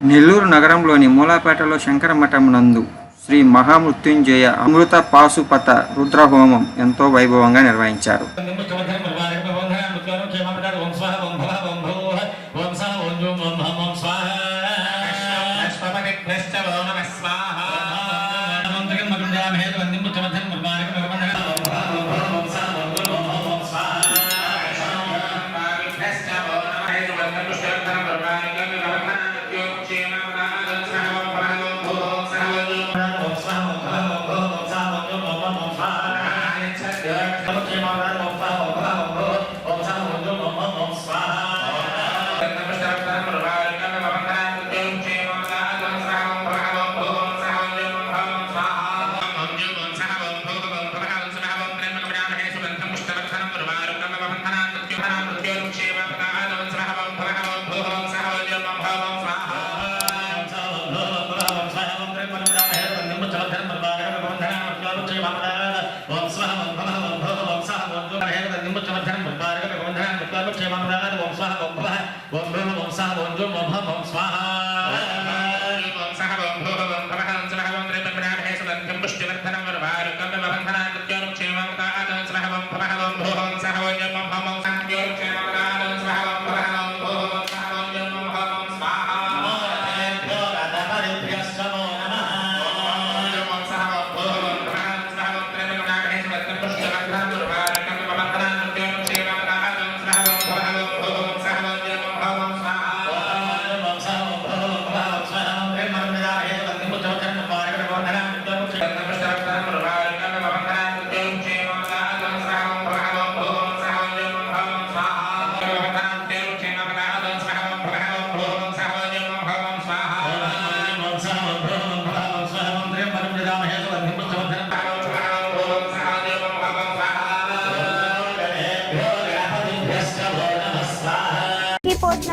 నెల్లూరు నగరంలోని మూలాపేటలో శంకర మఠం నందు శ్రీ మహామృత్యుంజయ అమృత పాశుపత రుద్రహోమం ఎంతో వైభవంగా నిర్వహించారు ఈ Love